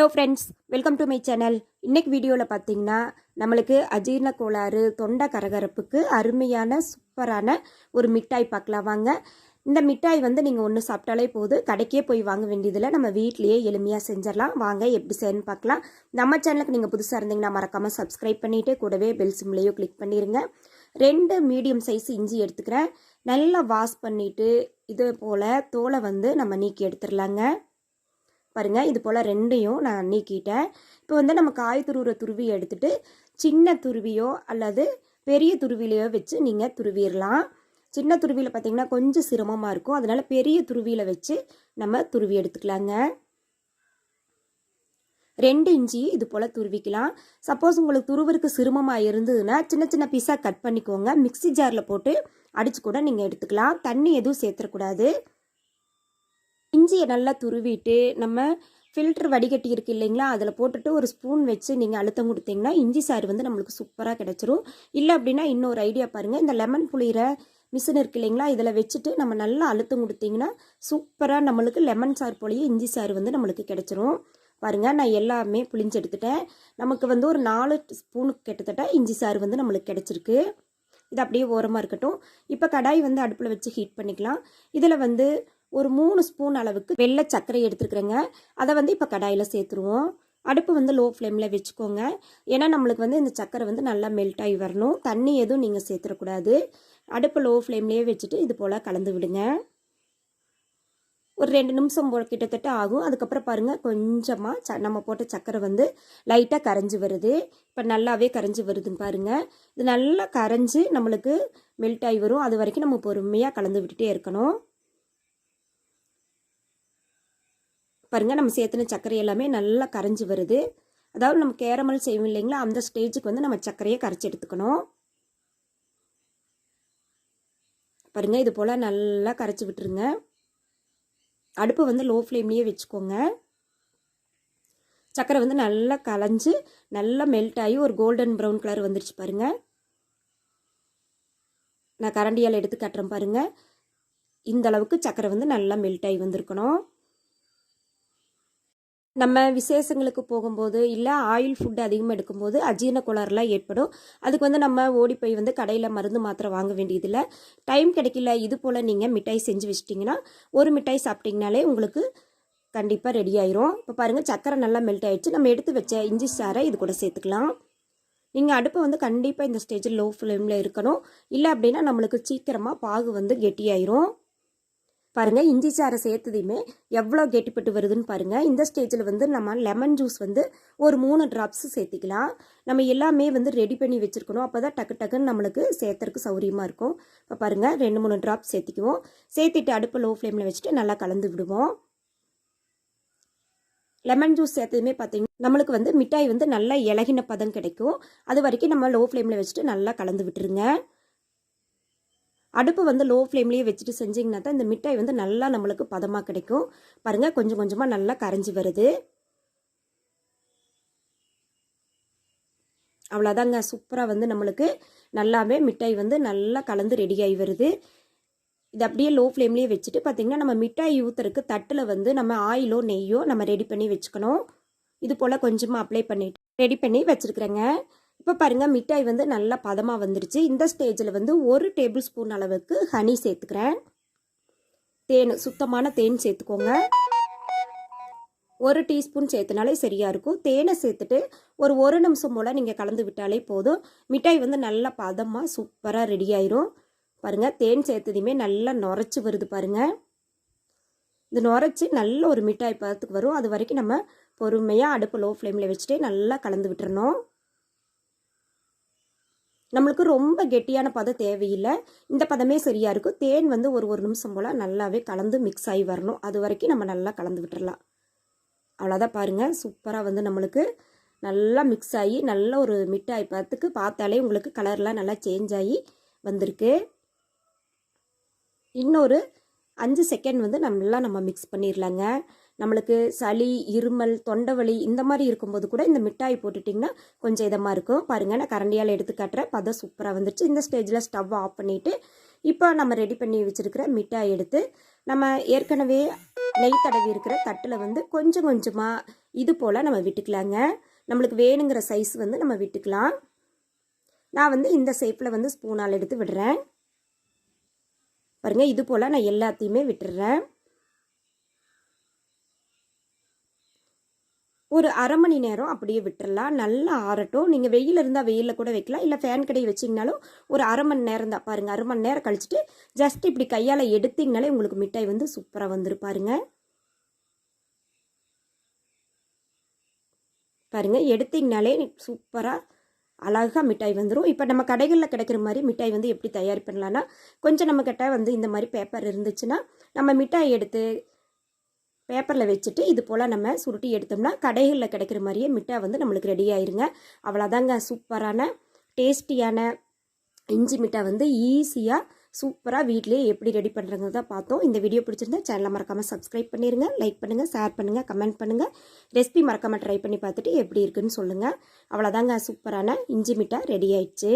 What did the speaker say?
Hello friends welcome to my channel இன்னைக்கு வீடியோவில் பார்த்தீங்கன்னா நம்மளுக்கு அஜீரண கோளாறு தொண்டை கரகரப்புக்கு அருமையான சூப்பரான ஒரு மிட்டாய் பார்க்கலாம் வாங்க. இந்த மிட்டாய் வந்து நீங்கள் ஒன்று சாப்பிட்டாலே போதும் கடைக்கே போய் வாங்க வேண்டியதில்லை நம்ம வீட்லேயே எளிமையாக செஞ்சிடலாம். வாங்க எப்படி செய்யணும்னு பார்க்கலாம் நம்ம சேனலுக்கு நீங்கள் புதுசாக இருந்தீங்கன்னா மறக்காமல் சப்ஸ்கிரைப் பண்ணிவிட்டு கூடவே பெல் சிம்லேயோ கிளிக் பண்ணிடுங்க ரெண்டு மீடியம் சைஸ் இஞ்சி எடுத்துக்கிறேன். நல்லா வாஷ் பண்ணிவிட்டு இது போல் தோலை வந்து நம்ம நீக்கி எடுத்துடலாங்க. பாருங்கள் இது போல் ரெண்டையும் நான் நீக்கிட்டேன். இப்போ வந்து நம்ம காய் துருவுற துருவி எடுத்துகிட்டு சின்ன துருவியோ அல்லது பெரிய துருவிலையோ வச்சு நீங்கள் துருவிடலாம். சின்ன துருவியில் பார்த்தீங்கன்னா கொஞ்சம் சிரமமாக இருக்கும். அதனால் பெரிய துருவியில் வச்சு நம்ம துருவி எடுத்துக்கலாங்க. ரெண்டு இஞ்சி இது போல் துருவிக்கலாம். சப்போஸ் உங்களுக்கு துருவருக்கு சிரமமாக இருந்ததுன்னா சின்ன சின்ன பீஸாக கட் பண்ணிக்கோங்க. மிக்ஸி ஜாரில் போட்டு அடித்து கூட நீங்கள் எடுத்துக்கலாம். தண்ணி எதுவும் சேர்த்துடக்கூடாது. இஞ்சியை நல்லா துருவிட்டு நம்ம ஃபில்டர் வடிகட்டி இருக்குது இல்லைங்களா? அதில் போட்டுட்டு ஒரு ஸ்பூன் வச்சு நீங்கள் அழுத்தம் கொடுத்தீங்கன்னா இஞ்சி சாறு வந்து நம்மளுக்கு சூப்பராக கிடச்சிரும். இல்லை அப்படின்னா இன்னொரு ஐடியா பாருங்கள் இந்த லெமன் புளியிற மிஷின் இருக்கு இல்லைங்களா? இதில் வச்சுட்டு நம்ம நல்லா அழுத்தம் கொடுத்தீங்கன்னா சூப்பராக நம்மளுக்கு லெமன் சாறு போலேயே இஞ்சி சாறு வந்து நம்மளுக்கு கிடச்சிரும். பாருங்கள் நான் எல்லாமே புளிஞ்சு எடுத்துட்டேன். நமக்கு வந்து ஒரு நாலு ஸ்பூனுக்கு கிட்டத்தட்ட இஞ்சி சாறு வந்து நம்மளுக்கு கிடச்சிருக்கு. இது அப்படியே ஓரமாக இருக்கட்டும். இப்போ கடாய் வந்து அடுப்பில் வச்சு ஹீட் பண்ணிக்கலாம். இதில் வந்து ஒரு மூணு ஸ்பூன் அளவுக்கு வெள்ளை சர்க்கரை எடுத்துருக்குறேங்க. அதை வந்து இப்போ கடாயில் சேர்த்துருவோம். அடுப்பு வந்து லோ ஃப்ளேமில் வச்சுக்கோங்க. ஏன்னா நம்மளுக்கு வந்து இந்த சர்க்கரை வந்து நல்லா மெல்ட் ஆகி வரணும். தண்ணி எதுவும் நீங்கள் சேர்த்துடக்கூடாது. அடுப்பு லோ ஃப்ளேம்லேயே வச்சுட்டு இது போல் கலந்து விடுங்க. ஒரு ரெண்டு நிமிஷம் போல் கிட்டத்தட்ட ஆகும். அதுக்கப்புறம் பாருங்கள் கொஞ்சமாக ச நம்ம போட்ட சர்க்கரை வந்து லைட்டாக கரைஞ்சி வருது. இப்போ நல்லாவே கரைஞ்சி வருதுன்னு பாருங்கள் இது நல்லா கரைஞ்சி நம்மளுக்கு மெல்ட் ஆகி வரும். அது வரைக்கும் நம்ம பொறுமையாக கலந்து விட்டுட்டே இருக்கணும். பாருங்கள் நம்ம சேர்த்துன சர்க்கரை எல்லாமே நல்லா கரைஞ்சி வருது. அதாவது நம்ம கேரமல் செய்வோம் இல்லைங்களா அந்த ஸ்டேஜுக்கு வந்து நம்ம சர்க்கரையை கரைச்சி எடுத்துக்கணும். பாருங்கள் இது போல் நல்லா கரைச்சி விட்டுருங்க. அடுப்பு வந்து லோ ஃப்ளேம்லேயே வச்சுக்கோங்க. சர்க்கரை வந்து நல்லா கலைஞ்சு நல்லா மெல்ட் ஆகி ஒரு கோல்டன் ப்ரௌன் கலர் வந்துருச்சு பாருங்கள் நான் கரண்டியால் எடுத்து கட்டுறேன் பாருங்கள் இந்த அளவுக்கு சர்க்கரை வந்து நல்லா மெல்ட் ஆகி வந்திருக்கணும். நம்ம விசேஷங்களுக்கு போகும்போது இல்லை ஆயில் ஃபுட் அதிகமாக எடுக்கும்போது அஜீரண கோளாறுலாம் ஏற்படும். அதுக்கு வந்து நம்ம ஓடி போய் வந்து கடையில் மருந்து மாத்திரை வாங்க வேண்டியதில்லை. டைம் கிடைக்கல இது போல் நீங்கள் மிட்டாய் செஞ்சு வச்சிட்டிங்கன்னா ஒரு மிட்டாய் சாப்பிட்டிங்கனாலே உங்களுக்கு கண்டிப்பாக ரெடி ஆயிரும். இப்போ பாருங்கள் சக்கரை நல்லா மெல்ட் ஆகிடுச்சு நம்ம எடுத்து வச்ச இஞ்சி சாரை இது கூட சேர்த்துக்கலாம். நீங்கள் அடுப்பை வந்து கண்டிப்பாக இந்த ஸ்டேஜில் லோ ஃப்ளேமில் இருக்கணும். இல்லை அப்படின்னா நம்மளுக்கு சீக்கிரமாக பாகு வந்து கெட்டியாயிரும். பாருங்கள் இஞ்சி சாறை சேர்த்ததையுமே எவ்வளோ கெட்டிப்பட்டு வருதுன்னு பாருங்கள் இந்த ஸ்டேஜில் வந்து நம்ம லெமன் ஜூஸ் வந்து ஒரு மூணு ட்ராப்ஸ் சேர்த்திக்கலாம். நம்ம எல்லாமே வந்து ரெடி பண்ணி வச்சுருக்கணும். அப்போ தான் டக்கு டக்குன்னு நம்மளுக்கு சேர்த்துறதுக்கு சௌரியமாக இருக்கும். இப்போ பாருங்கள் ரெண்டு மூணு ட்ராப்ஸ் சேர்த்திக்குவோம். சேர்த்துட்டு அடுப்பை லோ ஃப்ளேமில் வச்சுட்டு நல்லா கலந்து விடுவோம். லெமன் ஜூஸ் சேர்த்ததுமே பார்த்தீங்கன்னா நம்மளுக்கு வந்து மிட்டாய் வந்து நல்லா இலகின பதம் கிடைக்கும். அது வரைக்கும் நம்ம லோ ஃப்ளேமில் வச்சுட்டு நல்லா கலந்து விட்டுருங்க. அடுப்பு வந்து லோ ஃப்ளேம்லேயே வச்சுட்டு செஞ்சிங்கன்னா தான் இந்த மிட்டாய் வந்து நல்லா நம்மளுக்கு பதமாக கிடைக்கும். பாருங்கள் கொஞ்சம் கொஞ்சமாக நல்லா கரைஞ்சி வருது. அவ்வளோதாங்க சூப்பராக வந்து நம்மளுக்கு நல்லாவே மிட்டாய் வந்து நல்லா கலந்து ரெடியாகி வருது. இது அப்படியே லோ ஃப்ளேம்லேயே வச்சுட்டு பார்த்திங்கன்னா நம்ம மிட்டாய் ஊற்றுறதுக்கு தட்டில் வந்து நம்ம ஆயிலோ நெய்யோ நம்ம ரெடி பண்ணி வச்சுக்கணும். இது போல் கொஞ்சமாக அப்ளை பண்ணிட்டு ரெடி பண்ணி வச்சுருக்குறேங்க. இப்போ பாருங்கள் மிட்டாய் வந்து நல்லா பதமாக வந்துடுச்சு இந்த ஸ்டேஜில் வந்து ஒரு டேபிள் ஸ்பூன் அளவுக்கு ஹனி சேர்த்துக்கிறேன். தேன் சுத்தமான தேன் சேர்த்துக்கோங்க. ஒரு டீஸ்பூன் சேர்த்துனாலே சரியாக இருக்கும். தேனை சேர்த்துட்டு ஒரு ஒரு நிமிஷம் போல் நீங்கள் கலந்து விட்டாலே போதும். மிட்டாய் வந்து நல்லா பதமாக சூப்பராக ரெடி ஆயிரும். பாருங்கள் தேன் சேர்த்ததையுமே நல்லா நுரைச்சி வருது பாருங்கள் இது நுரைச்சி நல்ல ஒரு மிட்டாய் பதத்துக்கு வரும். அது வரைக்கும் நம்ம பொறுமையாக அடுப்பு லோ ஃப்ளேமில் வச்சுட்டே நல்லா கலந்து விட்டுறணும். நம்மளுக்கு ரொம்ப கெட்டியான பதம் தேவையில்லை. இந்த பதமே சரியாக இருக்கும். தேன் வந்து ஒரு ஒரு நிமிஷம் போல் நல்லாவே கலந்து மிக்ஸ் ஆகி வரணும். அது வரைக்கும் நம்ம நல்லா கலந்து விட்டுடலாம் அவ்வளோதான் பாருங்கள் சூப்பராக வந்து நம்மளுக்கு நல்லா மிக்ஸ் ஆகி நல்ல ஒரு மிட்டாய் பதத்துக்கு பார்த்தாலே உங்களுக்கு கலர்லாம் நல்லா சேஞ்ச் ஆகி வந்திருக்கு. இன்னொரு அஞ்சு செகண்ட் வந்து நல்லா நம்ம மிக்ஸ் பண்ணிடலாங்க நம்மளுக்கு சளி இருமல் தொண்டை வலி இந்த மாதிரி இருக்கும்போது கூட இந்த மிட்டாய் போட்டுட்டிங்கன்னா கொஞ்சம் இதமாக இருக்கும். பாருங்கள் நான் கரண்டியால் எடுத்து காட்டுறேன். பதம் சூப்பராக வந்துடுச்சு இந்த ஸ்டேஜில் ஸ்டவ் ஆஃப் பண்ணிவிட்டு இப்போ நம்ம ரெடி பண்ணி வச்சுருக்கிற மிட்டாய் எடுத்து நம்ம ஏற்கனவே நெய் தடவி இருக்கிற தட்டில் வந்து கொஞ்சம் கொஞ்சமாக இது போல் நம்ம விட்டுக்கலாங்க. நம்மளுக்கு வேணுங்கிற சைஸ் வந்து நம்ம விட்டுக்கலாம். நான் வந்து இந்த ஷேப்பில் வந்து ஸ்பூனால் எடுத்து விடுறேன். பாருங்கள் இது போல் நான் எல்லாத்தையுமே விட்டுடுறேன் ஒரு அரை மணி நேரம் அப்படியே விட்டுறலாம். நல்லா ஆறட்டும். நீங்கள் வெயில் இருந்தால் வெயிலில் கூட வைக்கலாம். இல்லை ஃபேன் கடையை வச்சிங்கனாலும் ஒரு அரை மணி நேரம் தான். பாருங்கள் அரை மணி நேரம் கழிச்சிட்டு ஜஸ்ட் இப்படி கையால் எடுத்திங்கனாலே உங்களுக்கு மிட்டாய் வந்து சூப்பராக வந்துருப்பாருங்க பாருங்கள் எடுத்திங்கனாலே சூப்பராக அழகாக மிட்டாய் வந்துடும் இப்போ நம்ம கடைகளில் கிடைக்கிற மாதிரி மிட்டாய் வந்து எப்படி தயார் பண்ணலான்னா கொஞ்சம் நம்மக்கிட்ட வந்து இந்த மாதிரி பேப்பர் இருந்துச்சுன்னா நம்ம மிட்டாய் எடுத்து பேப்பரில் வச்சுட்டு இது போல் நம்ம சுருட்டி எடுத்தோம்னா கடைகளில் கிடைக்கிற மாதிரியே மிட்டாய் வந்து நம்மளுக்கு ரெடி ஆயிருங்க. அவ்வளோதாங்க சூப்பரான டேஸ்டியான இஞ்சி மிட்டாய் வந்து ஈஸியாக சூப்பராக வீட்லேயே எப்படி ரெடி பண்ணுறங்கிறத பார்த்தோம். இந்த வீடியோ பிடிச்சிருந்தா சேனலை மறக்காமல் சப்ஸ்கிரைப் பண்ணிடுங்க லைக் பண்ணுங்கள் ஷேர் பண்ணுங்கள் கமெண்ட் பண்ணுங்கள் ரெசிபி மறக்காமல் ட்ரை பண்ணி பார்த்துட்டு எப்படி இருக்குன்னு சொல்லுங்கள் அவ்வளோதாங்க சூப்பரான இஞ்சி மிட்டாய் ரெடி ஆயிடுச்சு.